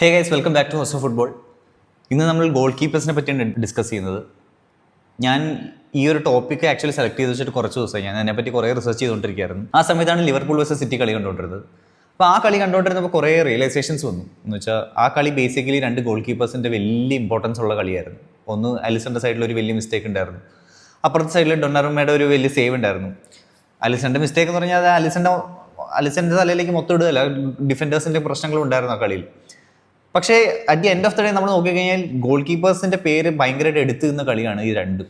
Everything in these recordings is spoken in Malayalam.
Hey guys welcome back to house of football ഇന്ന് നമ്മൾ ഗോൾ കീപ്പേഴ്സിനെ പറ്റിയാണ് ഡിസ്കസ് ചെയ്യുന്നത്. ഞാൻ ഈ ഒരു ടോപ്പിക്ക് ആക്ച്വലി സെലക്ട് ചെയ്ത് വെച്ചിട്ട് കുറച്ച് ദിവസമായി. ഞാൻ അതിനെപ്പറ്റി കുറേ റിസർച്ച് ചെയ്തുകൊണ്ടിരിക്കുകയായിരുന്നു. ആ സമയത്താണ് ലിവർപൂൾ വേഴ്സസ് സിറ്റി കളി കണ്ടുകൊണ്ടിരുന്നത്. അപ്പോൾ ആ കളി കണ്ടുകൊണ്ടിരുന്നപ്പോൾ കുറേ റിയലൈസേഷൻസ് വന്നു. എന്ന് വെച്ചാൽ ആ കളി ബേസിക്കലി രണ്ട് ഗോൾ കീപ്പേഴ്സിന്റെ വലിയ ഇമ്പോർട്ടൻസ് ഉള്ള കളിയായിരുന്നു. ഒന്ന് അലിസന്റെ സൈഡിൽ ഒരു വലിയ മിസ്റ്റേക്ക് ഉണ്ടായിരുന്നു. അപ്പുറത്തെ സൈഡിൽ ഡൊണ്ണറുമ്മയുടെ ഒരു വലിയ സേവ് ഉണ്ടായിരുന്നു. അലിസന്റെ മിസ്റ്റേക്ക് എന്ന് പറഞ്ഞാൽ അത് അലിസന്റെ അലിസന്റെ തലയിലേക്ക് മൊത്തം ഇടുകയല്ല ഡിഫൻഡേഴ്സിന്റെ പ്രശ്നങ്ങളും ഉണ്ടായിരുന്നു ആ കളിയിൽ. പക്ഷേ at the end of the day നമ്മൾ നോക്കിക്കഴിഞ്ഞാൽ ഗോൾ കീപ്പേഴ്സിന്റെ പേര് ഭയങ്കരമായിട്ട് എടുത്തു നിന്ന കളിയാണ് ഈ രണ്ടും.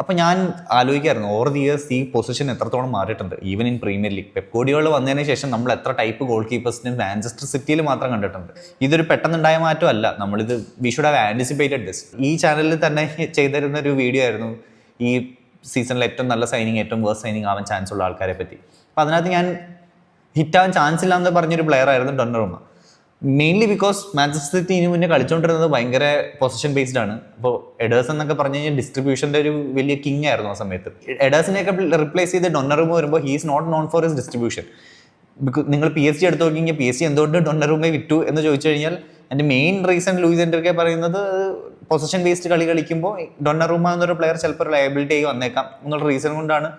അപ്പൊ ഞാൻ ആലോചിക്കായിരുന്നു ഓവർ ദി ഇയേഴ്സ് ഈ പൊസിഷൻ എത്രത്തോളം മാറിയിട്ടുണ്ട്? Even in Premier League Pep Guardiola വന്നതിന് ശേഷം നമ്മൾ എത്ര ടൈപ്പ് ഗോൾ കീപ്പേഴ്സിന് മാഞ്ചസ്റ്റർ സിറ്റിയിൽ മാത്രം കണ്ടിട്ടുണ്ട്. ഇതൊരു പെട്ടെന്നുണ്ടായ മാറ്റമല്ല. നമ്മളിത് we should have anticipated this ഈ ചാനലിൽ തന്നെ ചെയ്തിരുന്ന ഒരു വീഡിയോ ആയിരുന്നു ഈ സീസണിൽ ഏറ്റവും നല്ല സൈനിങ് ഏറ്റവും വേഴ്സ് സൈനിങ് ആവാൻ ചാൻസ് ഉള്ള ആൾക്കാരെ പറ്റി. അപ്പോൾ അതിനകത്ത് ഞാൻ ഹിറ്റ് ആവാൻ ചാൻസ് ഇല്ലാന്ന് പറഞ്ഞൊരു പ്ലെയർ ആയിരുന്നു Donnarumma mainly because Manchester City ഇനി മുന്നേ കളിച്ചുകൊണ്ടിരുന്നത് ഭയങ്കര പൊസിഷൻ ബേസ്ഡ് ആണ്. അപ്പോൾ എഡേഴ്സ് എന്നൊക്കെ പറഞ്ഞു കഴിഞ്ഞാൽ ഡിസ്ട്രിബ്യൂഷന്റെ ഒരു വലിയ കിങ് ആയിരുന്നു ആ സമയത്ത്. എഡേഴ്സിനെയൊക്കെ റിപ്ലേസ് ചെയ്ത് ഡൊണ്ണറുമ വരുമ്പോൾ he's not known for his distribution നിങ്ങൾ പി എസ് സി എടുത്ത് നോക്കി പി എസ് സി എന്തുകൊണ്ട് ഡൊണ്ണറുമേ വിറ്റു എന്ന് ചോദിച്ചു കഴിഞ്ഞാൽ എന്റെ മെയിൻ റീസൺ ലൂയിസ് എന്റെയൊക്കെ പറയുന്നത് പൊസിഷൻ ബേസ്ഡ് കളി കളിക്കുമ്പോൾ ഡൊണ്ണറുമ എന്നൊരു പ്ലെയർ ചിലപ്പോൾ ലയബിലിറ്റി ആയി വന്നേക്കാം എന്നുള്ള റീസൺ കൊണ്ടാണ്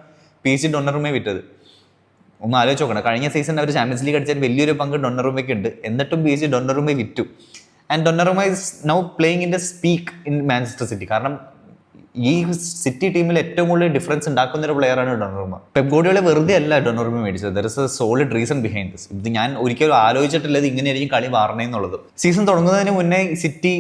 പി എസ് സി ഡൊണ്ണറുമേ വിറ്റത്. ഒന്ന് ആലോചിച്ച് നോക്കണം. കഴിഞ്ഞ സീസൺ അവർ ചാമ്പ്യൻസ് ലീഗ് അടിച്ചാൽ വലിയൊരു പങ്ക് ഡൊണ്ണറുമയ്ക്ക് ഉണ്ട് എന്നിട്ടും ബി എസ് ഡൊണ്ണറുമ വിറ്റു. And Donnarumma is now playing in the speak in Manchester City കാരണം ഈ സിറ്റി ടീമിൽ ഏറ്റവും കൂടുതൽ ഡിഫറൻസ് ഉണ്ടാക്കുന്ന ഒരു പ്ലെയറാണ് ഡൊണറുമ പെപ്ഗോഡിയോളെ വെറുതെ അല്ല ഡൊണറുമ മേടിച്ചത്. There is a solid reason behind this ഇത് ഞാൻ ഒരിക്കലും ആലോചിച്ചിട്ടില്ല ഇത് ഇങ്ങനെയായിരിക്കും കളി മാറണേന്നുള്ളത്. സീസൺ തുടങ്ങുന്നതിന് മുന്നേ സിറ്റി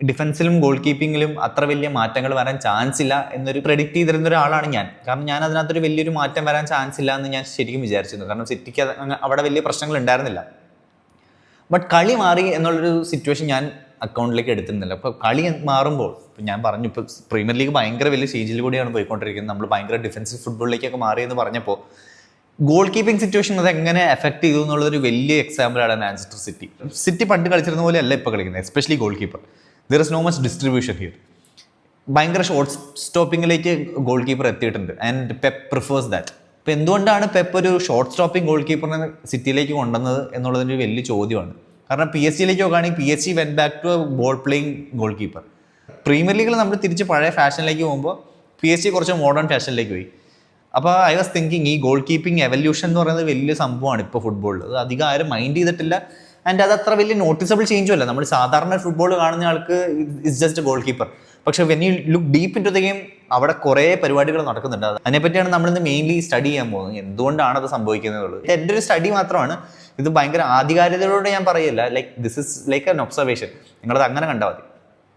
ഡിഫൻസിലും ഗോൾ കീപ്പിങ്ങിലും അത്ര വലിയ മാറ്റങ്ങൾ വരാൻ ചാൻസ് ഇല്ല എന്നൊരു പ്രെഡിക്റ്റ് ചെയ്തിരുന്ന ഒരാളാണ് ഞാൻ. കാരണം ഞാൻ അതിനകത്തൊരു വലിയൊരു മാറ്റം വരാൻ ചാൻസ് ഇല്ല എന്ന് ഞാൻ ശരിക്കും വിചാരിച്ചിരുന്നു. കാരണം സിറ്റിക്ക് അവിടെ വലിയ പ്രശ്നങ്ങൾ ഉണ്ടായിരുന്നില്ല. ബട്ട് കളി മാറി എന്നുള്ളൊരു സിറ്റുവേഷൻ ഞാൻ അക്കൗണ്ടിലേക്ക് എടുത്തിരുന്നില്ല. അപ്പോൾ കളി മാറുമ്പോൾ ഇപ്പം ഞാൻ പറഞ്ഞു ഇപ്പോൾ പ്രീമിയർ ലീഗ് ഭയങ്കര വലിയ സ്റ്റേജിൽ കൂടിയാണ് പോയിക്കൊണ്ടിരിക്കുന്നത്. നമ്മൾ ഭയങ്കര ഡിഫൻസീവ് ഫുട്ബോളിലേക്കൊക്കെ മാറി എന്ന് പറഞ്ഞപ്പോൾ ഗോൾ കീപ്പിംഗ് സിറ്റുവേഷൻ അത് എങ്ങനെ എഫക്ട് ചെയ്തു എന്നുള്ളൊരു വലിയ എക്സാമ്പിളാണ് മാഞ്ചസ്റ്റർ സിറ്റി സിറ്റി പണ്ട് കളിച്ചിരുന്ന പോലെ അല്ല ഇപ്പോൾ കളിക്കുന്നത് especially goal keeper there is no much distribution here ഭയങ്കര ഷോർട്ട് സ്റ്റോപ്പിങ്ങിലേക്ക് ഗോൾ കീപ്പർ എത്തിയിട്ടുണ്ട്. ആൻഡ് പെപ്പ് പ്രിഫേഴ്സ് ദാറ്റ് അപ്പോൾ എന്തുകൊണ്ടാണ് പെപ്പ് ഒരു ഷോർട്ട് സ്റ്റോപ്പിംഗ് ഗോൾ കീപ്പറിനെ സിറ്റിയിലേക്ക് കൊണ്ടുവന്നത് എന്നുള്ളതിന്റെ ഒരു വലിയ ചോദ്യമാണ്. കാരണം പി എസ് സിയിലേക്ക് നോക്കുകയാണെങ്കിൽ P S C when back to ball playing goalkeeper Premier ലീഗിൽ നമ്മൾ തിരിച്ച് പഴയ ഫാഷനിലേക്ക് പോകുമ്പോൾ പി എസ് സി കുറച്ച് മോഡേൺ ഫാഷനിലേക്ക് പോയി. അപ്പോൾ ഐ വാസ് തിങ്കിങ് ഈ ഗോൾ കീപ്പിംഗ് എവല്യൂഷൻ എന്ന് പറയുന്നത് വലിയ സംഭവമാണ് ഇപ്പോൾ ഫുട്ബോളിൽ അത് അധികം ആരും മൈൻഡ് ചെയ്തിട്ടില്ല. ആൻഡ് അത് അത്ര വലിയ നോട്ടീസബിൾ ചേഞ്ചും അല്ല. നമ്മൾ സാധാരണ ഫുട്ബോൾ കാണുന്ന ആൾക്ക് ഇറ്റ്സ് ജസ്റ്റ് ഗോൾ കീപ്പർ പക്ഷെ when you look deep into the game അവിടെ കുറേ പരിപാടികൾ നടക്കുന്നുണ്ട്. അതിനെപ്പറ്റിയാണ് നമ്മൾ ഇന്ന് മെയിൻലി സ്റ്റഡി ചെയ്യാൻ പോകുന്നത്. എന്തുകൊണ്ടാണ് അത് സംഭവിക്കുന്നത് എന്റെ ഒരു സ്റ്റഡി മാത്രമാണ്. ഇത് ഭയങ്കര ആധികാരികതയോടെ ഞാൻ പറയില്ല. Like this is like an observation നിങ്ങളത് അങ്ങനെ കണ്ടാൽ മതി.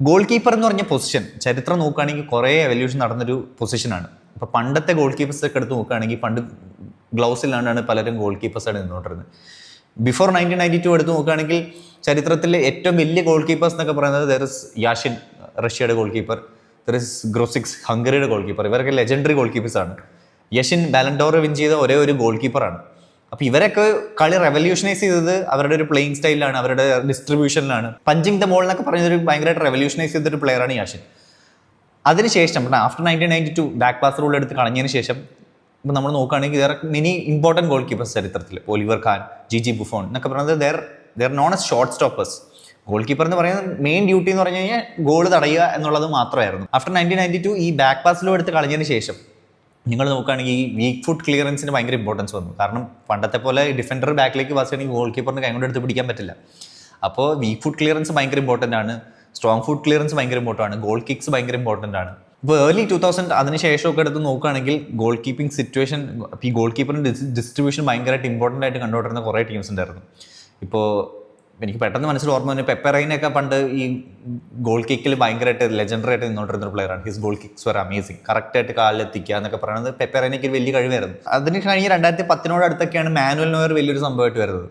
ഗോൾ കീപ്പർ എന്ന് പറഞ്ഞ പൊസിഷൻ ചരിത്രം നോക്കുകയാണെങ്കിൽ കുറേ എവല്യൂഷൻ നടന്നൊരു പൊസിഷനാണ് ഇപ്പോൾ പണ്ടത്തെ ഗോൾ കീപ്പേഴ്സൊക്കെ എടുത്ത് നോക്കുകയാണെങ്കിൽ പണ്ട് ഗ്ലൗസ് ഇല്ലാണ്ടാണ് പലരും ഗോൾ കീപ്പേഴ്സായിട്ട് നിന്നുകൊണ്ടിരുന്നത്. ബിഫോർ നയന്റീൻ നയന്റി ടു എടുത്ത് നോക്കുകയാണെങ്കിൽ ചരിത്രത്തിലെ ഏറ്റവും വലിയ ഗോൾ കീപ്പേഴ്സ് എന്നൊക്കെ പറയുന്നത് ദർ ഇസ് യാഷിൻ റഷ്യയുടെ goal keeper there is Grosics ഹംഗറിയുടെ ഗോൾ കീപ്പർ ഇവരൊക്കെ ലെജൻഡറി ഗോൾ കീപ്പേഴ്സാണ് യഷിൻ ബാലൻഡോർ വിൻ ചെയ്ത ഒരേ ഒരു ഗോൾ കീപ്പറാണ് അപ്പോൾ ഇവരൊക്കെ കളി റെവല്യൂഷനൈസ് ചെയ്തത് അവരുടെ ഒരു പ്ലേയിങ് സ്റ്റൈലിലാണ് അവരുടെ ഡിസ്ട്രിബ്യൂഷനിലാണ് പഞ്ചിങ് ദ ബോൾ എന്നൊക്കെ ഒരു ഭയങ്കരമായിട്ട് റെവല്യൂഷനൈസ് ചെയ്തൊരു പ്ലെയറാണ് യാഷിൻ അതിനുശേഷം after nineteen ninety two back pass rule എടുത്ത് കളഞ്ഞതിന് ശേഷം ഇപ്പം നമ്മൾ നോക്കുകയാണെങ്കിൽ there many important goalkeepers ചരിത്രത്തിൽ Oliver Kahn G G Buffon എന്നൊക്കെ പറയുന്നത് there there known as short stoppers goalkeeper എന്ന് പറയുന്നത് മെയിൻ ഡ്യൂട്ടി എന്ന് പറഞ്ഞു കഴിഞ്ഞാൽ ഗോൾ തടയുക എന്നുള്ളത് മാത്രമായിരുന്നു. ആഫ്റ്റർ നയന്റീൻ നയന്റി ടു ഈ ബാക്ക് പാസിലോ എടുത്ത് കളഞ്ഞതിന് ശേഷം നിങ്ങൾ നോക്കുകയാണെങ്കിൽ ഈ വീക്ക് ഫുഡ് ക്ലിയറൻസിന് ഭയങ്കര ഇമ്പോർട്ടൻസ് വന്നു. കാരണം പണ്ടത്തെ പോലെ ഡിഫൻഡർ ബാക്കിലേക്ക് പാസ് ചെയ്യണമെങ്കിൽ ഗോൾ കീപ്പറിന് കൈ കൊണ്ട് എടുത്ത് പിടിക്കാൻ പറ്റില്ല. അപ്പോൾ വീക്ക് ഫുഡ് ക്ലിയറൻസ് ഭയങ്കര ഇമ്പോർട്ടന്റ് ആണ്. സ്ട്രോങ് ഫുഡ് ക്ലിയറൻസ് ഭയങ്കര ഇമ്പോർട്ടന്റ് ആണ്. ഗോൾ കിക്സ് ഭയങ്കര ഇമ്പോർട്ടന്റ് ആണ്. ഇപ്പോൾ ഏർലി ടൂ തൗസൻഡ് അതിന് ശേഷമൊക്കെ എടുത്ത് നോക്കുകയാണെങ്കിൽ ഗോൾ കീപ്പിംഗ് സിറ്റുവേഷൻ ഈ ഗോൾ കീപ്പറിന്റെ ഡിസ്ട്രിബ്യൂഷൻ ഭയങ്കരമായിട്ട് ഇമ്പോർട്ടന്റ് ആയിട്ട് കണ്ടുകൊണ്ടിരുന്ന കുറേ ടീംസ് ഉണ്ടായിരുന്നു. ഇപ്പോൾ എനിക്ക് പെട്ടെന്ന് മനസ്സിൽ ഓർമ്മ വന്നു പെപ്പറൈനൊക്കെ പണ്ട് ഈ ഗോൾ കിക്കിൽ ഭയങ്കരമായിട്ട് ലെജൻഡറി ആയിട്ട് നിന്നോണ്ടിരുന്ന ഒരു പ്ലെയറാണ് his goal kicks were amazing കറക്റ്റായിട്ട് കാലിലെത്തിക്കുക എന്നൊക്കെ പറയുന്നത് പെപ്പറൈനയ്ക്ക് ഒരു വലിയ കഴിവായിരുന്നു. അതിന് കഴിഞ്ഞ് രണ്ടായിരത്തി പത്തിനോട് അടുത്തൊക്കെയാണ് മാനുവൽ നോയർ വലിയൊരു സംഭവമായിട്ട് വരുന്നത്.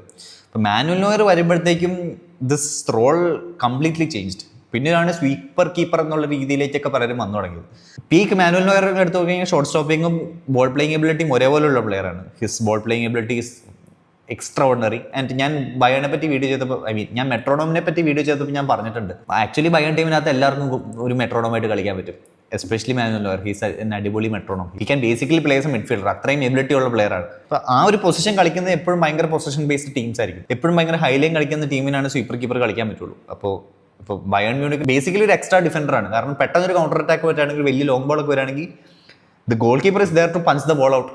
അപ്പോൾ മാനുവൽ നോയർ വരുമ്പോഴത്തേക്കും ദിസ് റോൾ കംപ്ലീറ്റ്ലി ചേഞ്ച്ഡ് പിന്നീടാണ് സ്വീപ്പർ കീപ്പർ എന്നുള്ള രീതിയിലേക്കൊക്കെ പലരും വന്നു തുടങ്ങിയത്. പീക്ക് മാനുവൽ നോയർ എടുത്തു നോക്കിക്കഴിഞ്ഞാൽ ഷോർട്ട് സ്റ്റോപ്പിങ്ങും ബോൾ പ്ലേയിങ് എബിലിറ്റിയും ഒരേപോലെയുള്ള പ്ലെയറാണ് his ball playing ability is extraordinary and ഞാൻ ബയോണിനെ പറ്റി വീഡിയോ ചെയ്തപ്പോൾ ഐ മീൻ ഞാൻ മെട്രോണോമിനെ പറ്റി വീഡിയോ ചെയ്തപ്പോൾ ഞാൻ പറഞ്ഞിട്ടുണ്ട്. ആക്ച്വലി ബയോൺ ടീമിനകത്ത് എല്ലാവർക്കും ഒരു മെട്രോണോമായിട്ട് കളിക്കാൻ പറ്റും. എസ്പെഷ്യലി മാനുവൽ ഹീസ് എൻ അടിപൊളി metronome he can basically plays a midfielder അത്രയും എബിലിറ്റി ഉള്ള പ്ലെയർ ആണ്. അപ്പോൾ ആ ഒരു പൊസിഷൻ കളിക്കുന്നത് എപ്പോഴും ഭയങ്കര പൊസിഷൻ ബേസ്ഡ് ടീംസ് ആയിരിക്കും. എപ്പോഴും ഭയങ്കര ഹൈലൈൻ കളിക്കുന്ന ടീമിനാണ് സൂപ്പർ കീപ്പർ കളിക്കാൻ പറ്റുള്ളൂ. അപ്പോൾ ഇപ്പോൾ ബയൺ മ്യൂണിക് ബേസിക്കലി ഒരു എക്സ്ട്രാ ഡിഫൻഡർ ആണ്. കാരണം പെട്ടെന്ന് ഒരു കൗണ്ടർ അറ്റാക്ക് പറ്റുകയാണെങ്കിൽ വലിയ ലോങ് ബോൾ ഒക്കെ വരികയാണെങ്കിൽ the goalkeeper is there to punch the ball out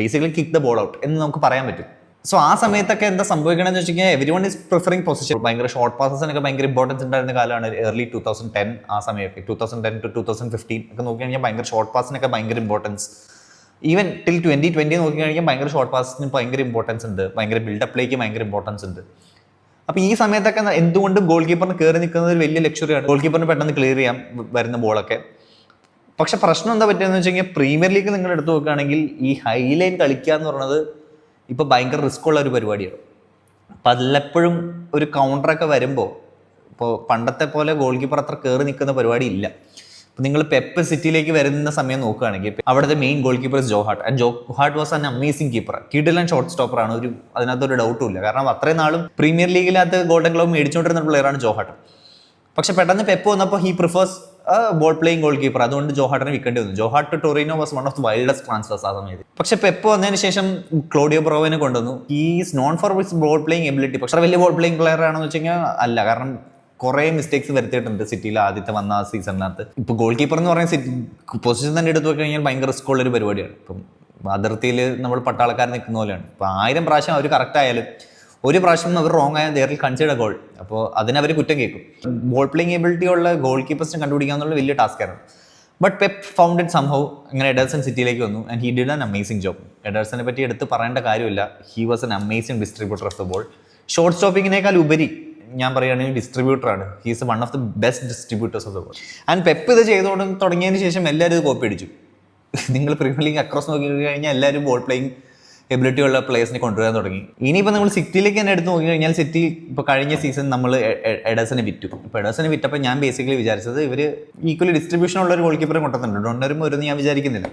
basically kick the ball out എന്ന് നമുക്ക് പറയാൻ പറ്റും. സോ ആ സമയത്തൊക്കെ എന്താ സംഭവിക്കണമെന്ന് വെച്ച് കഴിഞ്ഞാൽ everyone is preferring position ഭയങ്കര ഷോർട്ട് പാസസിനൊക്കെ ഭയങ്കര ഇമ്പോർട്ടൻസ് ഉണ്ടായിരുന്ന കാലമാണ് ഏർലി ടൂ തൗസൻഡ് ടെൻ ആ സമയമൊക്കെ. Two thousand ten to two thousand fifteen ഒക്കെ നോക്കി കഴിഞ്ഞാൽ ഭയങ്കര ഷോർട്ട് പാസിനൊക്കെ ഭയങ്കര importance even till twenty twenty നോക്കി കഴിഞ്ഞാൽ ഭയങ്കര ഷോർട്ട് പാസിന് ഭയങ്കര ഇമ്പോർട്ടൻസ് ഉണ്ട്. ഭയങ്കര ബിൽഡപ്പിലേക്ക് ഭയങ്കര ഇമ്പോർട്ടൻസ് ഉണ്ട്. അപ്പൊ ഈ സമയത്തൊക്കെ എന്തുകൊണ്ടും ഗോൾ കീപ്പറിന് കയറി നിൽക്കുന്നത് ഒരു വലിയ ലക്ഷറിയാണ് ഗോൾ കീപ്പറിന് പെട്ടെന്ന് ക്ലിയർ ചെയ്യാൻ വ- വരുന്ന ബോളൊക്കെ പക്ഷെ പ്രശ്നം എന്താ പറ്റുകയെന്ന് വെച്ച് കഴിഞ്ഞാൽ പ്രീമിയർ ലീഗ് നിങ്ങൾ എടുത്തു നോക്കുകയാണെങ്കിൽ ഈ ഹൈലൈൻ കളിക്കുക എന്ന് പറയുന്നത് ഇപ്പൊ ഭയങ്കര റിസ്ക് ഉള്ള ഒരു പരിപാടിയാണ്. പലപ്പോഴും ഒരു കൗണ്ടറൊക്കെ വരുമ്പോൾ ഇപ്പോൾ പണ്ടത്തെ പോലെ ഗോൾ കീപ്പർ അത്ര കയറി നിൽക്കുന്ന പരിപാടി ഇല്ല. നിങ്ങൾ പെപ്പ് സിറ്റിയിലേക്ക് വരുന്ന സമയം നോക്കുകയാണെങ്കിൽ അവിടുത്തെ main goalkeeper Joe Hart and Joe Hart was an amazing keeper കിഡിലൻ ഷോർട്ട് സ്റ്റോപ്പർ ആണ്. ഒരു അതിനകത്ത് ഒരു ഡൗട്ടും ഇല്ല. കാരണം അത്രയും നാളും പ്രീമിയർ ലീഗിനകത്ത് ഗോൾഡൻ ഗ്ലൗ മേടിച്ചുകൊണ്ടിരുന്ന പ്ലെയറാണ് ജോ ഹാർട്ട് പക്ഷെ പെട്ടെന്ന് പെപ്പ് വന്നപ്പോൾ he prefers ball playing goalkeeper അതുകൊണ്ട് ജോഹാട്ടിനെ വിൽക്കേണ്ടി വന്നു. Joe Hart Torino was one of the wildest transfers ആ സമയത്ത്. പക്ഷെ പെപ്പ് വന്നതിന് ശേഷം ക്ലോഡിയോ ബ്രോവിനെ കൊണ്ടുവന്നു. He's known for with ball playing ability പക്ഷെ വലിയ ബോൾ പ്ലേയിങ് പ്ലെയർ ആണെന്ന് വെച്ച് കഴിഞ്ഞാൽ അല്ല. കാരണം കുറേ മിസ്റ്റേക്സ് വരുത്തിയിട്ടുണ്ട് സിറ്റിയിൽ ആദ്യത്തെ വന്ന ആ സീസണിനകത്ത് ഇപ്പോൾ ഗോൾ കീപ്പർ എന്ന് പറയുന്ന സിറ്റി പൊസിഷൻ തന്നെ എടുത്തു പോയി കഴിഞ്ഞാൽ ഭയങ്കര റിസ്ക് ഉള്ളൊരു പരിപാടിയാണ്. ഇപ്പം അതിർത്തിയിൽ നമ്മൾ പട്ടാളക്കാർ നിൽക്കുന്ന പോലെയാണ്. ഇപ്പോൾ ആയിരം പ്രാവശ്യം അവർ കറക്റ്റ് ആയാലും ഒരു പ്രാവശ്യം അവർ റോങ് ആയ ദേറിൽ കൺസിഡർ ഗോൾ അപ്പോൾ അതിനവർ കുറ്റം കേൾക്കും. ബോൾ പ്ലേയിങ് എബിലിറ്റി ഉള്ള ഗോൾ കീപ്പേഴ്സിനെ കണ്ടുപിടിക്കുക എന്നുള്ള വലിയ ആയിരുന്നു ബട്ട് പെപ് ഫൗണ്ട് ഇറ്റ് സംഭവം അങ്ങനെ എഡേഴ്സൺ സിറ്റിയിലേക്ക് വന്നു. And he did an amazing job എഡേഴ്സനെ പറ്റി എടുത്ത് പറയേണ്ട കാര്യമില്ല. He was an amazing distributor of the ball short സ്റ്റോപ്പിങ്ങിനേക്കാൾ ഉപരി ഞാൻ പറയുകയാണെങ്കിൽ ഡിസ്ട്രിബ്യൂട്ടറാണ് he's one of the best distributors of the world and Pep ഇത് ചെയ്തുകൊണ്ട് തുടങ്ങിയതിന് ശേഷം എല്ലാവരും ഇത് കോപ്പി അടിച്ചു. നിങ്ങൾ പ്രീമിയർ ലീഗ് അക്രോസ് നോക്കി കഴിഞ്ഞാൽ എല്ലാവരും ബോൾ പ്ലേയിങ് എബിലിറ്റി ഉള്ള പ്ലേയേഴ്സിനെ കൊണ്ടുവരാൻ തുടങ്ങി. ഇനിയിപ്പോൾ നമ്മൾ സിറ്റിയിലേക്ക് തന്നെ എടുത്ത് നോക്കി കഴിഞ്ഞാൽ സിറ്റി ഇപ്പോൾ കഴിഞ്ഞ സീസൺ നമ്മൾ എഡേഴ്സിനെ വിറ്റു. ഇപ്പോൾ എഡേഴ്സിനെ വിറ്റപ്പോൾ ഞാൻ ബേസിക്കലി വിചാരിച്ചത് ഇവർ ഈക്വലി ഡിസ്ട്രിബ്യൂഷൻ ഉള്ള ഒരു ഗോൾ കീപ്പറെ കൊണ്ടുവന്നിട്ടുണ്ട്. ഡൊണ്ണറും ഒരു ഞാൻ വിചാരിക്കുന്നില്ല.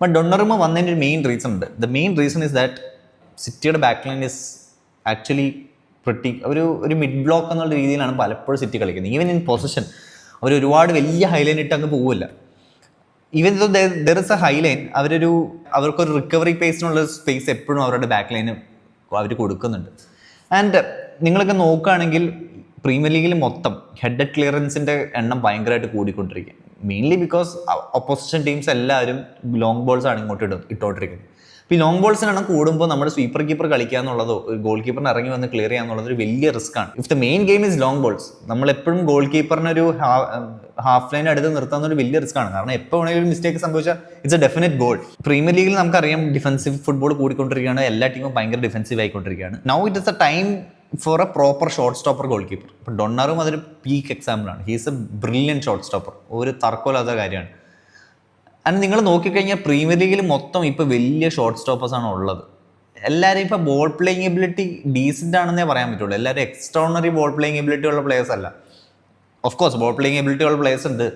ബട്ട് ഡൊണ്ണറുമ വന്നതിന്റെ ഒരു മെയിൻ റീസൺ ഉണ്ട്. The main reason is that സിറ്റിയുടെ back line is actually pretty ഒരു ഒരു മിഡ് ബ്ലോക്ക് എന്നുള്ള രീതിയിലാണ് പലപ്പോഴും സിറ്റി കളിക്കുന്നത്. ഈവൻ ഇൻ പൊസിഷൻ അവർ ഒരുപാട് വലിയ ഹൈലൈൻ ഇട്ട് അങ്ങ് പോവില്ല even though there is a high line അവരൊരു അവർക്കൊരു റിക്കവറി പേസിനുള്ള സ്പേസ് എപ്പോഴും അവരുടെ ബാക്ക് ലൈന് അവർ കൊടുക്കുന്നുണ്ട്. ആൻഡ് നിങ്ങളൊക്കെ നോക്കുകയാണെങ്കിൽ പ്രീമിയർ ലീഗിൽ മൊത്തം ഹെഡ് ക്ലിയറൻസിന്റെ എണ്ണം ഭയങ്കരമായിട്ട് കൂടിക്കൊണ്ടിരിക്കുക മെയിൻലി ബിക്കോസ് ഒപ്പോസിഷൻ ടീംസ് എല്ലാവരും ലോങ് ബോൾസ് ആണ് ഇങ്ങോട്ട് ഇടും ഇട്ടോണ്ടിരിക്കുന്നത്. ഈ ലോങ് ബോൾസിനാണ് കൂടുമ്പോൾ നമ്മുടെ സ്വീപ്പർ കീപ്പർ കളിക്കുക എന്നുള്ളതോ ഒരു ഗോൾ കീപ്പറിന് ഇറങ്ങി വന്ന് ക്ലിയർ ചെയ്യുക എന്നുള്ളത് ഒരു വലിയ റിസ്ക് ആണ്. If the main game is long balls നമ്മൾ എപ്പോഴും ഗോൾ കീപ്പറിന് ഒരു ഹാഫ് ലൈൻ അടുത്ത് നിർത്താൻ ഒരു വലിയ റിസ്ക് ആണ്. കാരണം എപ്പോൾ വേണമെങ്കിലും മിസ്റ്റേക്ക് സംഭവിച്ചാൽ it's a definite goal Premier ലീഗിൽ നമുക്കറിയാം ഡിഫൻസീവ് ഫുട്ബോൾ കൂടിക്കൊണ്ടിരിക്കുകയാണ് എല്ലാ ടീമും ഭയങ്കര ഡിഫൻസീവ് ആയിക്കൊണ്ടിരിക്കുകയാണ്. Now it is a time for a proper short stopper goalkeeper ഇപ്പം ഡൊണ്ണറും അതൊരു പീക്ക് എക്സാമ്പിളാണ് he's a brilliant short stopper ഒരു തർക്കമില്ലാത്ത കാര്യമാണ്. ആൻഡ് നിങ്ങൾ നോക്കിക്കഴിഞ്ഞാൽ പ്രീമിയർ ലീഗിൽ മൊത്തം ഇപ്പോൾ വലിയ ഷോർട്ട് സ്റ്റോപ്പേഴ്സ് ആണ് ഉള്ളത്. എല്ലാവരും ഇപ്പോൾ ബോൾ പ്ലേയിങ് എബിലിറ്റി ഡീസന്റ് ആണെന്നേ പറയാൻ പറ്റുള്ളൂ. എല്ലാവരും എക്സ്ട്രോണറി ബോൾ പ്ലേയിങ് എബിലിറ്റി ഉള്ള പ്ലേയേഴ്സ് അല്ല. Of course ball playing ability ഉള്ള പ്ലേയേഴ്സ് ഉണ്ട്.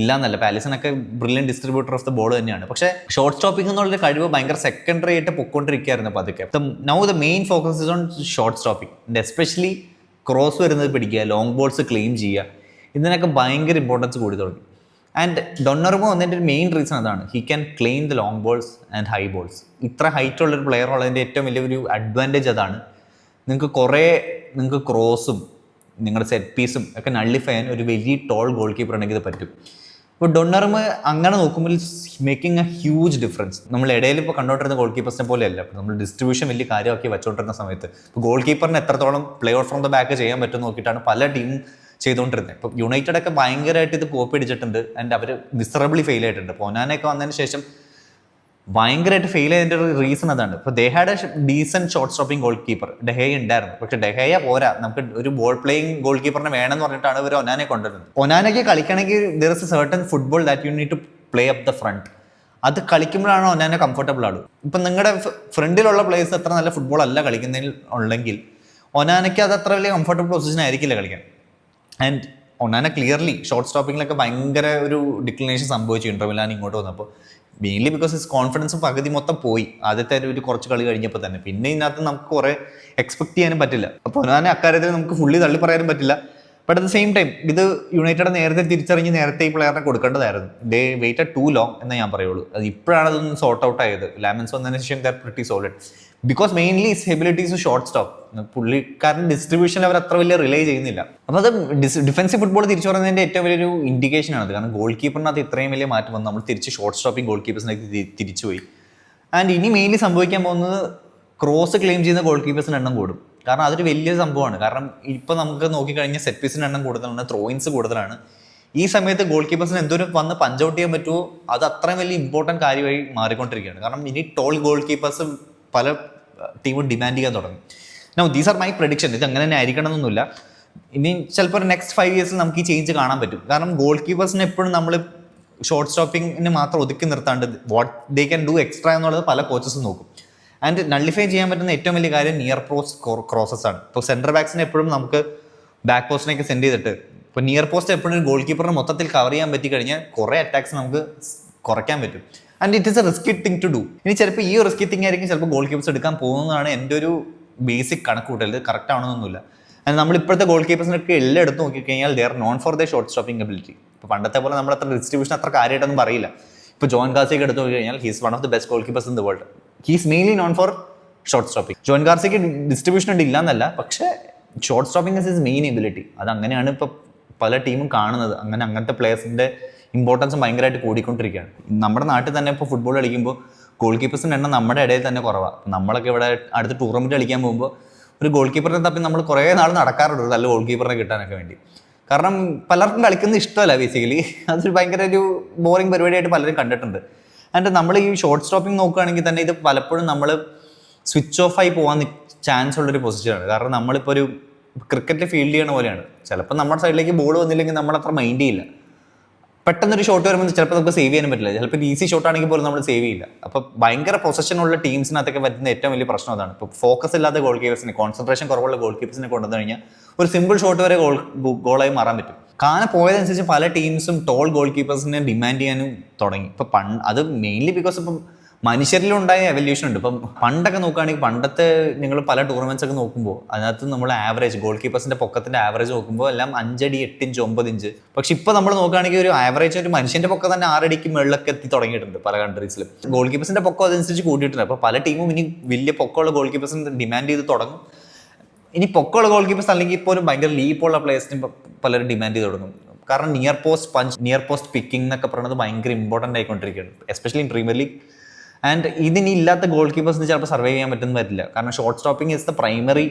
ഇല്ലാന്നല്ല പാലസിനൊക്കെ brilliant distributor of the ball തന്നെയാണ്. പക്ഷേ ഷോർട്ട് സ്റ്റോപ്പിംഗ് എന്നുള്ള കഴിവ് ഭയങ്കര സെക്കൻഡറി ആയിട്ട് പൊക്കോണ്ടിരിക്കുകയായിരുന്നു പതുക്കെ. Now the main focus is on short stopping especially cross വരുന്നത് പിടിക്കുക ലോങ് ബോൾസ് ക്ലെയിം ചെയ്യുക. ഇതിനൊക്കെ ഭയങ്കര ഇമ്പോർട്ടൻസ് കൂടി തുടങ്ങി. ആൻഡ് ഡൊണ്ണർമോ എന്നതിന്റെ ഒരു മെയിൻ റീസൺ അതാണ്. He can claim the long balls and high balls ഇത്ര ഹൈറ്റ് ഉള്ളൊരു പ്ലെയർ ഉള്ളതിന്റെ ഏറ്റവും വലിയൊരു അഡ്വാന്റേജ് അതാണ്. നിങ്ങൾക്ക് കുറേ നിങ്ങൾക്ക് ക്രോസും നിങ്ങളുടെ സെറ്റ് പീസും ഒക്കെ നള്ളിഫൈ ചെയ്യാൻ ഒരു വലിയ ടോൾ ഗോൾ കീപ്പർ ഉണ്ടെങ്കിൽ ഇത് പറ്റും. ഇപ്പോൾ ഡൊണ്ണർമ് അങ്ങനെ നോക്കുമ്പോൾ മേക്കിംഗ് എ ഹ്യൂജ് ഡിഫറൻസ് നമ്മൾ ഇടയിൽ ഇപ്പോൾ കണ്ടോണ്ടിരുന്ന ഗോൾ കീപ്പേഴ്സിനെ പോലെയല്ല. ഇപ്പോൾ നമ്മൾ ഡിസ്ട്രിബ്യൂഷൻ വലിയ കാര്യമാക്കി വെച്ചോണ്ടിരുന്ന സമയത്ത്. ഇപ്പോൾ ഗോൾ കീപ്പറിന് എത്രത്തോളം play out from the back ചെയ്യാൻ പറ്റും നോക്കിയിട്ടാണ് പല ടീമും ചെയ്തുകൊണ്ടിരുന്നത്. ഇപ്പം യുണൈറ്റഡ് ഒക്കെ ഭയങ്കരമായിട്ട് ഇത് കോപ്പി അടിച്ചിട്ടുണ്ട് ആൻഡ് അവർ മിസറബിളി ഫെയിൽ ആയിട്ടുണ്ട് പോനാനൊക്കെ വന്നതിന് ശേഷം ഭയങ്കരമായിട്ട് ഫെയിൽ ചെയ്തതിന്റെ ഒരു റീസൺ അതാണ്. ഇപ്പോൾ they had a decent short stopping goalkeeper De Gea ഉണ്ടായിരുന്നു. പക്ഷെ ഡെഹയ പോരാ. നമുക്ക് ഒരു ബോൾ പ്ലേയിങ് ഗോൾ കീപ്പറിനെ വേണമെന്ന് പറഞ്ഞിട്ടാണ് ഇവർ ഒനാനെ കൊണ്ടുവരുന്നത്. ഒനാനയ്ക്ക് കളിക്കണമെങ്കിൽ there is a certain football that you need to play up the front അത് കളിക്കുമ്പോഴാണ് ഒനാനെ കംഫർട്ടബിൾ ആൾ ഇപ്പം നിങ്ങളുടെ ഫ്രണ്ടിലുള്ള പ്ലേയേഴ്സ് അത്ര നല്ല ഫുട്ബോൾ അല്ല കളിക്കുന്നതിൽ ഉണ്ടെങ്കിൽ ഒനാനയ്ക്ക് അത് അത്ര വലിയ കംഫർട്ടബിൾ പൊസിഷൻ ആയിരിക്കില്ല കളിക്കാൻ. ആൻഡ് ഒന്നാനെ ക്ലിയർലി ഷോർട്ട് സ്റ്റോപ്പിങ്ങിലൊക്കെ ഭയങ്കര ഒരു ഡിക്ലിനേഷൻ സംഭവിച്ചു ഇന്റർവെല്ലാൻ ഇങ്ങോട്ട് വന്നപ്പോൾ മെയിൻലി ബിക്കോസ് ഹിസ് കോൺഫിഡൻസും പകുതി മൊത്തം പോയി. ആദ്യത്തെ ഒരു കുറച്ച് കളി കഴിഞ്ഞപ്പോൾ തന്നെ. പിന്നെ ഇതിനകത്ത് നമുക്ക് കുറേ എക്സ്പെക്ട് ചെയ്യാനും പറ്റില്ല. അപ്പോൾ ഒന്നാനെ അക്കാര്യത്തിൽ നമുക്ക് ഫുള്ളി തള്ളി പറയാനും പറ്റില്ല. But at the same time ഇത് യുണൈറ്റഡ് നേരത്തെ തിരിച്ചറിഞ്ഞ് നേരത്തെ ഈ പ്ലെയറിനെ കൊടുക്കേണ്ടതായിരുന്നു. ദേ വെയിറ്റ് ടു ലോങ് എന്നേ ഞാൻ പറയുള്ളൂ. അത് ഇപ്പോഴാണ് അതൊന്ന് സോർട്ട് ഔട്ട് ആയത്. ലാമൻസ് വന്നതിന് ശേഷം there pretty solid because mainly is short stop പുള്ളിക്കാരൻ ഡിസ്ട്രിബ്യൂഷൻ അവർ അത്ര വലിയ റിലേ ചെയ്യുന്നില്ല. അപ്പോൾ അത് ഡിഫൻസീവ് ഫുട്ബോൾ തിരിച്ചു പറയുന്നതിന്റെ ഏറ്റവും വലിയൊരു ഇൻഡിക്കേഷൻ ആണ് കാരണം ഗോൾ കീപ്പറിനകത്ത് ഇത്രയും വലിയ മാറ്റം വന്നു. നമ്മൾ തിരിച്ച് ഷോർട്ട് സ്റ്റോപ്പിംഗ് ഗോൾ കീപ്പേഴ്സിനേക്ക് തിരിച്ചുപോയി ആൻഡ് ഇനി മെയിൻലി സംഭവിക്കാൻ പോകുന്നത് ക്രോസ് ക്ലെയിം ചെയ്യുന്ന ഗോൾ കീപ്പേഴ്സിന് എണ്ണം കൂടും. കാരണം അതൊരു വലിയ സംഭവമാണ്. കാരണം ഇപ്പൊ നമുക്ക് നോക്കിക്കഴിഞ്ഞാൽ സെറ്റ് പീസിന് എണ്ണം കൂടുതലാണ് ത്രോയിൻസ് കൂടുതലാണ്. ഈ സമയത്ത് ഗോൾ കീപ്പേഴ്സിന് എന്തോരം വന്ന് പഞ്ച് ഔട്ട് ചെയ്യാൻ പറ്റുമോ അത് അത്രയും വലിയ ഇമ്പോർട്ടന്റ് കാര്യമായി മാറിക്കൊണ്ടിരിക്കുകയാണ്. കാരണം ഇനി ടോൾ ഗോൾ കീപ്പേഴ്സ് പല ടീമും ഡിമാൻഡ് ചെയ്യാൻ തുടങ്ങി. No these are my prediction ഇത് അങ്ങനെ തന്നെ ആയിരിക്കണം എന്നൊന്നുമില്ല ഇനി ചിലപ്പോൾ ഒരു നെക്സ്റ്റ് ഫൈവ് ഇയേഴ്സിൽ നമുക്ക് ഈ ചേഞ്ച് കാണാൻ പറ്റും. കാരണം ഗോൾ കീപ്പേഴ്സിനെ എപ്പോഴും നമ്മൾ ഷോർട്ട് സ്റ്റോപ്പിങ്ങിന് മാത്രം ഒതുക്കി നിർത്താണ്ട് what they can do extra എന്നുള്ളത് പല കോച്ചസും നോക്കും. ആൻഡ് നള്ളിഫൈ ചെയ്യാൻ പറ്റുന്ന ഏറ്റവും വലിയ കാര്യം നിയർ പോസ്റ്റ് ക്രോസസ് ആണ്. ഇപ്പോൾ സെന്റർ ബാക്സിനെ എപ്പോഴും നമുക്ക് ബാക്ക് പോസ്റ്റിനൊക്കെ സെൻഡ് ചെയ്തിട്ട് ഇപ്പോൾ നിയർ പോസ്റ്റ് എപ്പോഴും ഗോൾ കീപ്പറിന് മൊത്തത്തിൽ കവർ ചെയ്യാൻ പറ്റി കഴിഞ്ഞാൽ കുറേ അറ്റാക്സ് നമുക്ക് കുറയ്ക്കാൻ പറ്റും. And it is a risky thing to do ഇനി ചിലപ്പോൾ ഈ റിസ്കി തിങ് ആയിരിക്കും ചിലപ്പോൾ ഗോൾ കീപ്പേഴ്സ് എടുക്കാൻ പോകുന്നതാണ് എന്റെ ഒരു ബേസിക് കണക്ക് കൂട്ടൽ കറക്റ്റ് ആണെന്നൊന്നുമില്ല ആൻഡ് നമ്മൾ ഇപ്പോഴത്തെ ഗോൾ കീപ്പേഴ്സിനൊക്കെ എല്ലാം എടുത്ത് നോക്കിക്കഴിഞ്ഞാൽ they are known for the short stopping ability ഇപ്പോൾ പണ്ടത്തെ പോലെ നമ്മൾ അത്ര ഡിസ്ട്രിബ്യൂഷൻ അത്ര കാര്യമായിട്ടൊന്നും പറയില്ല. ഇപ്പോൾ ജോൺ ഗാർസിയൊക്കെ എടുത്ത് നോക്കിക്കഴിഞ്ഞാൽ he's one of the best goalkeepers in the world he's mainly known for short stopping Joan ഗാർസിക്ക് distribution ഉണ്ട് ഇല്ലാന്നല്ല പക്ഷേ short stopping is is main ability അത് അങ്ങനെയാണ് ഇപ്പോൾ പല ടീമും കാണുന്നത്. അങ്ങനെ അങ്ങനത്തെ പ്ലേയേഴ്സിന്റെ ഇമ്പോർട്ടൻസ് ഭയങ്കരമായിട്ട് കൂടിക്കൊണ്ടിരിക്കുകയാണ്. നമ്മുടെ നാട്ടിൽ തന്നെ ഇപ്പോൾ ഫുട്ബോൾ കളിക്കുമ്പോൾ ഗോൾ കീപ്പേഴ്സിന്റെ എണ്ണം നമ്മുടെ ഇടയിൽ തന്നെ കുറവാണ് നമ്മളൊക്കെ ഇവിടെ അടുത്ത് ടൂർണമെന്റ് കളിക്കാൻ പോകുമ്പോൾ ഒരു ഗോൾ കീപ്പറിനെ തപ്പി നമ്മൾ കുറേ നാൾ നടക്കാറുണ്ട് നല്ല ഗോൾ കീപ്പറിനെ കിട്ടാനൊക്കെ വേണ്ടി. കാരണം പലർക്കും കളിക്കുന്ന ഇഷ്ടമല്ല ബേസിക്കലി അതൊരു ഭയങ്കര ഒരു ബോറിംഗ് പരിപാടിയായിട്ട് പലരും കണ്ടിട്ടുണ്ട്. ആൻഡ് നമ്മൾ ഈ ഷോർട്ട് സ്റ്റോപ്പിംഗ് നോക്കുകയാണെങ്കിൽ തന്നെ ഇത് പലപ്പോഴും നമ്മൾ സ്വിച്ച് ഓഫ് ആയി പോകാൻ ചാൻസ് ഉള്ളൊരു പൊസിഷനാണ് കാരണം നമ്മളിപ്പോൾ ഒരു ക്രിക്കറ്റ് ഫീൽഡ് ചെയ്യണ പോലെയാണ്. ചിലപ്പോൾ നമ്മുടെ സൈഡിലേക്ക് ബോൾ വന്നില്ലെങ്കിൽ നമ്മൾ അത്ര മൈൻഡ് ചെയ്യില്ല. പെട്ടെന്നൊരു ഷോട്ട് വരുമ്പോൾ ചിലപ്പോൾ നമുക്ക് സേവ് ചെയ്യാൻ പറ്റില്ല. ചിലപ്പോൾ ഈസി ഷോട്ട് ആണെങ്കിൽ പോലും നമ്മൾ സേവ് ചെയ്യില്ല. അപ്പോൾ ഭയങ്കര പൊസഷനുള്ള ടീംസിനകത്തൊക്കെ വരുന്ന ഏറ്റവും വലിയ പ്രശ്നം അതാണ്. ഇപ്പോൾ ഫോക്കസ് ഇല്ലാത്ത ഗോൾ കീപ്പേഴ്സിന് കോൺസെൻട്രേഷൻ കുറവുള്ള ഗോൾ കീപ്പേഴ്സിനെ കൊണ്ടുവന്നു കഴിഞ്ഞാൽ ഒരു സിമ്പിൾ ഷോട്ട് വരെ ഗോൾ ഗോളായി മാറാൻ പറ്റും. കാന പോയതനുസരിച്ച് പല ടീംസും ടോൾ ഗോൾ കീപ്പേഴ്സിനെ ഡിമാൻഡ് ചെയ്യാനും തുടങ്ങി. ഇപ്പോൾ പണ്ട് അത് മെയിൻലി ബിക്കോസ് ഇപ്പം മനുഷ്യരിലുണ്ടായ എവല്യൂഷൻ ഉണ്ട്. ഇപ്പം പണ്ടൊക്കെ നോക്കുകയാണെങ്കിൽ പണ്ടത്തെ നിങ്ങൾ പല ടൂർണമെന്റ്സ് ഒക്കെ നോക്കുമ്പോൾ അതിനകത്ത് നമ്മൾ ആവറേജ് ഗോൾ കീപ്പേഴ്സിന്റെ പൊക്കത്തിന്റെ ആവറേജ് നോക്കുമ്പോൾ എല്ലാം അഞ്ചടി എട്ട് ഇഞ്ച് ഒമ്പത് ഇഞ്ച് പക്ഷെ ഇപ്പൊ നമ്മൾ നോക്കുകയാണെങ്കിൽ ഒരു ആവറേജ് ഒരു മനുഷ്യന്റെ പൊക്കം തന്നെ ആറടിക്ക് മുകളിലൊക്കെ എത്തി തുടങ്ങിയിട്ടുണ്ട് പല കൺട്രീസിലും ഗോൾ കീപ്പേഴ്സിന്റെ പൊക്കം അതനുസരിച്ച് കൂട്ടിയിട്ടുണ്ട് അപ്പോൾ പല ടീമും ഇനി വലിയ പൊക്കമുള്ള ഗോൾ കീപ്പേഴ്സിന് ഡിമാൻഡ് ചെയ്ത് തുടങ്ങും. ഇനി പൊക്കമുള്ള ഗോൾ കീപ്പേഴ്സ് അല്ലെങ്കിൽ ഇപ്പോൾ ഒരു ഭയങ്കര ലീപ്പുള്ള പ്ലേയേഴ്സിന് പലരും ഡിമാൻഡ് ചെയ്ത് തുടങ്ങും. കാരണം near post punch near post picking എന്നൊക്കെ പറയുന്നത് ഭയങ്കര ഇമ്പോർട്ടന്റ് ആയിക്കൊണ്ടിരിക്കുകയാണ്. Especially in Premier League and ഇതിന് ഇല്ലാത്ത ഗോൾ കീപ്പേഴ്സിന് ചിലപ്പോൾ സർവൈവ് ചെയ്യാൻ പറ്റുന്ന വരില്ല. കാരണം short stopping is the primary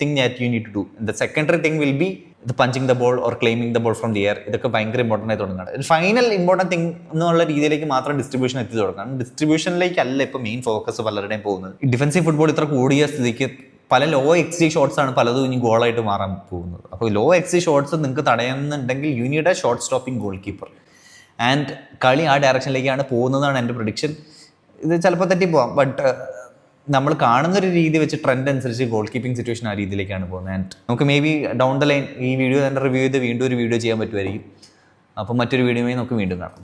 thing that you need to do the secondary thing will be ഇത് punching the ball or claiming the ball from the air ഇതൊക്കെ ഭയങ്കര ഇമ്പോർട്ടന്റ് ആയി തുടങ്ങുന്നത് ഫൈനൽ ഇമ്പോർട്ടന്റ് തിങ് എന്നുള്ള രീതിയിലേക്ക് മാത്രം ഡിസ്ട്രിബ്യൂഷൻ എത്തി തുടങ്ങണം അല്ല ഇപ്പോൾ മെയിൻ ഫോക്കസ് പലരുടെയും പോകുന്നത്. ഡിഫൻസീവ് ഫുട്ബോൾ ഇത്ര കൂടിയ സ്ഥിതിക്ക് പല ലോ എക്സ് ഷോട്ട്സ് ആണ് പലതും ഇനി ഗോളായിട്ട് മാറാൻ പോകുന്നത്. അപ്പോൾ ലോ എക്സ് ഷോട്ട്സ് നിങ്ങൾക്ക് തടയുന്നുണ്ടെങ്കിൽ you need a short stopping goalkeeper and കളി ആ ഡയറക്ഷനിലേക്കാണ് പോകുന്നതാണ് എന്റെ പ്രൊഡിക്ഷൻ ഇത് ചിലപ്പോൾ തെറ്റി പോവാം ബട്ട് നമ്മൾ കാണുന്ന ഒരു രീതി വെച്ച് ട്രെൻഡ് അനുസരിച്ച് ഗോൾ കീപ്പിംഗ് സിറ്റുവേഷൻ ആ രീതിയിലേക്കാണ് പോകുന്നത്. ആൻഡ് നമുക്ക് may be down the line ഈ വീഡിയോ തന്നെ റിവ്യൂ ചെയ്ത് വീണ്ടും ഒരു വീഡിയോ ചെയ്യാൻ പറ്റുമായിരിക്കും. അപ്പം മറ്റൊരു വീഡിയോ നമുക്ക് വീണ്ടും കാണാം.